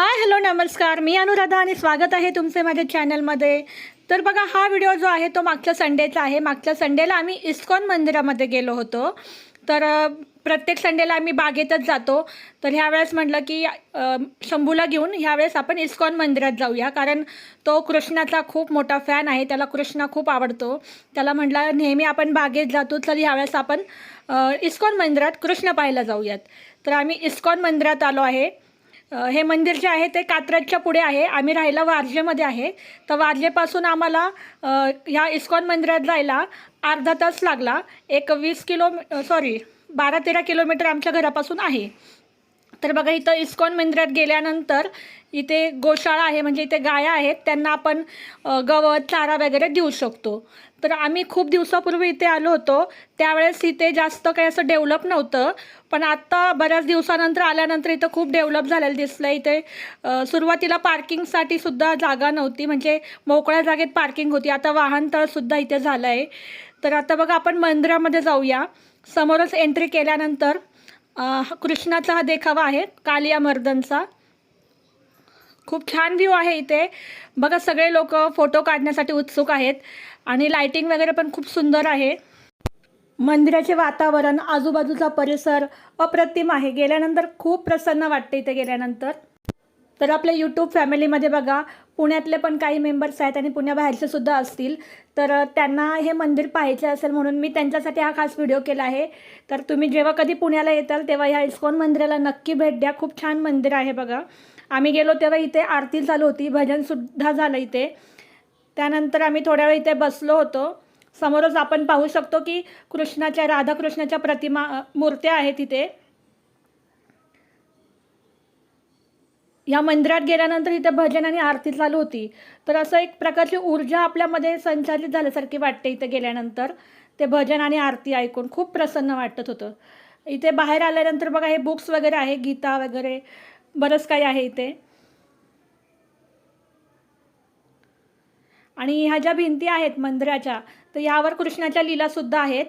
Hi hello नमस्कार. मी अनुराधा आणि स्वागत आहे तुमचे माझ्या चॅनलमध्ये. तर बघा हा व्हिडिओ जो आहे तो मागच्या संडेचा आहे. मागच्या संडेला आम्ही इस्कॉन मंदिरामध्ये गेलो होतो. तर प्रत्येक संडेला आम्ही बागेतच जातो. तर ह्यावेळेस म्हटलं की शंभूला घेऊन ह्यावेळेस आपण इस्कॉन मंदिरात जाऊया. कारण तो कृष्णाचा खूप मोठा फॅन आहे. त्याला कृष्णा खूप आवडतो. त्याला म्हटलं नेहमी आपण बागेत जातो तर ह्यावेळेस आपण इस्कॉन मंदिरात कृष्ण पाहायला जाऊयात. तर आम्ही इस्कॉन मंदिरात आलो आहे. हे मंदिर जे आहे ते कात्रजच्या पुढे आहे. आम्ही राहायला वारजेमध्ये आहे. तर वारजेपासून आम्हाला ह्या इस्कॉन मंदिरात जायला अर्धा तास लागला. एक वीस किलो सॉरी बारा तेरा किलोमीटर आमच्या घरापासून आहे. तर बघा इथं इस्कॉन मंदिरात गेल्यानंतर इथे गोशाळा आहे म्हणजे इथे गाया आहेत त्यांना आपण गवत चारा वगैरे देऊ शकतो. तर आम्ही खूप दिवसापूर्वी इथे आलो होतो. त्यावेळेस इथे जास्त काही असं डेव्हलप नव्हतं पण आत्ता बऱ्याच दिवसानंतर आल्यानंतर इथं खूप डेव्हलप झालेलं दिसलं इथे सुरुवातीला पार्किंगसाठी सुद्धा जागा नव्हती म्हणजे मोकळ्या जागेत पार्किंग होती. आता वाहनतळसुद्धा इथे झालं आहे तर आता बघा आपण मंदिरामध्ये जाऊया. समोरच एंट्री केल्यानंतर कृष्णाचा हा देखावा आहे कालिया मर्दनचा खूप छान व्ह्यू आहे इथे. बघा सगळे लोक फोटो काढण्यासाठी उत्सुक आहेत आणि लाइटिंग वगैरे पण खूप सुंदर आहे. मंदिराचे वातावरण आजूबाजूचा परिसर अप्रतिम आहे. गेल्यानंतर खूप प्रसन्न वाटते इथे गेल्यानंतर. तर आपल्या यूट्यूब फॅमिलीमध्ये बघा पुण्यातले पण काही मेंबर्स आहेत आणि पुण्याबाहेरचे सुद्धा असतील. तर त्यांना हे मंदिर पाहायचे असेल म्हणून मी त्यांच्यासाठी हा खास व्हिडिओ केला आहे. तर तुम्ही जेव्हा कधी पुण्याला येताल तेव्हा ह्या इस्कॉन मंदिराला नक्की भेट द्या. खूप छान मंदिर आहे बघा. आम्ही गेलो तेव्हा इथे आरती चालू होती भजनसुद्धा झालं इथे. त्यानंतर आम्ही थोड्या वेळ इथे बसलो होतो. समोरच आपण पाहू शकतो की कृष्णाच्या राधाकृष्णाच्या प्रतिमा मूर्त्या आहेत इथे. या मंदिरात गेल्यानंतर इथे भजन आणि आरती चालू होती. तर असं एक प्रकारची ऊर्जा आपल्यामध्ये संचालित झाल्यासारखी वाटते इथे गेल्यानंतर. ते भजन आणि आरती ऐकून खूप प्रसन्न वाटत होतं. इथे बाहेर आल्यानंतर बघा हे बुक्स वगैरे आहे गीता वगैरे बरंच काही आहे इथे. आणि ह्या ज्या भिंती आहेत मंदिराच्या तर यावर कृष्णाच्या लीलासुद्धा आहेत.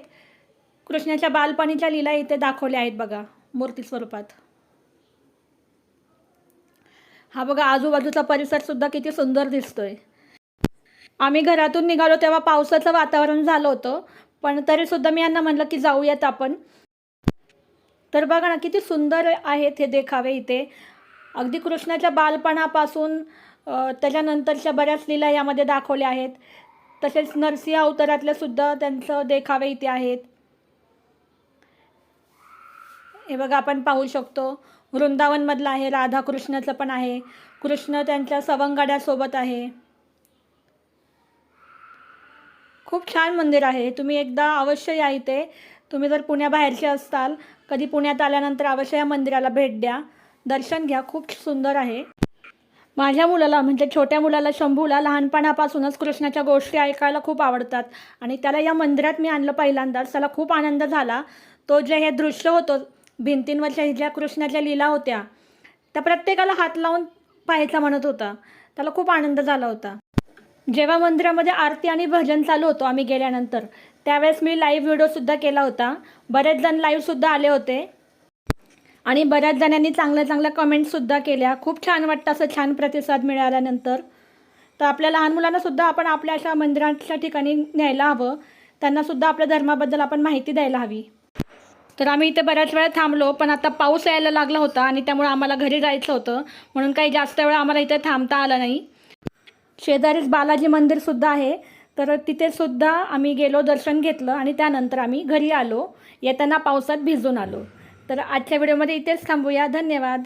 कृष्णाच्या बालपणीच्या लीला इथे दाखवल्या आहेत बघा मूर्ती स्वरूपात. हा बघा आजूबाजूचा परिसर सुद्धा किती सुंदर दिसतोय. आम्ही घरातून निघालो तेव्हा पावसाचं वातावरण झालं होतं पण तरी सुद्धा मी यांना म्हणलं की जाऊयात आपण. तर बघा ना किती सुंदर आहेत हे देखावे इथे. अगदी कृष्णाच्या बालपणापासून त्याच्यानंतरच्या बऱ्याच लीला यामध्ये दाखवल्या आहेत. तसेच नरसिंह अवतारातल्यासुद्धा त्यांचं देखावे इथे आहेत. हे बघा आपण पाहू शकतो वृंदावनमधलं आहे राधाकृष्णाचं पण आहे. कृष्ण त्यांच्या सवंगड्यासोबत आहे. खूप छान मंदिर आहे. तुम्ही एकदा अवश्य या इथे. तुम्ही जर पुण्याबाहेरचे असताल कधी पुण्यात आल्यानंतर अवश्य या मंदिराला भेट द्या. दर्शन घ्या खूप सुंदर आहे. माझ्या मुलाला म्हणजे छोट्या मुलाला शंभूला लहानपणापासूनच कृष्णाच्या गोष्टी ऐकायला खूप आवडतात. आणि त्याला या मंदिरात मी आणलं पहिल्यांदाच. त्याला खूप आनंद झाला. तो जे हे दृश्य होतं भिंतींवरच्या ज्या कृष्णाच्या लीला होत्या. त्या प्रत्येकाला हात लावून पाहायचा म्हणत होता. त्याला खूप आनंद झाला होता. जेव्हा मंदिरामध्ये आरती आणि भजन चालू होतो आम्ही गेल्यानंतर त्यावेळेस मी लाईव्ह व्हिडिओसुद्धा केला होता. बरेच जण लाईव्हसुद्धा आले होते. आणि बऱ्याच जणांनी चांगल्या चांगल्या कमेंट्ससुद्धा केल्या. खूप छान वाटतं असं छान प्रतिसाद मिळाल्यानंतर. तर आपल्या लहान मुलांनासुद्धा आपण आपल्या अशा मंदिराच्या ठिकाणी न्यायला हवं. त्यांनासुद्धा आपल्या धर्माबद्दल आपण माहिती द्यायला हवी. तर आम्ही इथे बऱ्याच वेळा थांबलो पण आता पाऊस यायला लागला होता आणि त्यामुळे आम्हाला घरी जायचं होतं. म्हणून काही जास्त वेळा आम्हाला इथे थांबता आलं नाही. शेजारीच बालाजी मंदिरसुद्धा आहे. तर तिथे सुद्धा आम्ही गेलो दर्शन घेतलं आणि त्यानंतर आम्ही घरी आलो. येताना पावसात भिजून आलो. तर आजच्या व्हिडिओमध्ये इथेच थांबूया. धन्यवाद.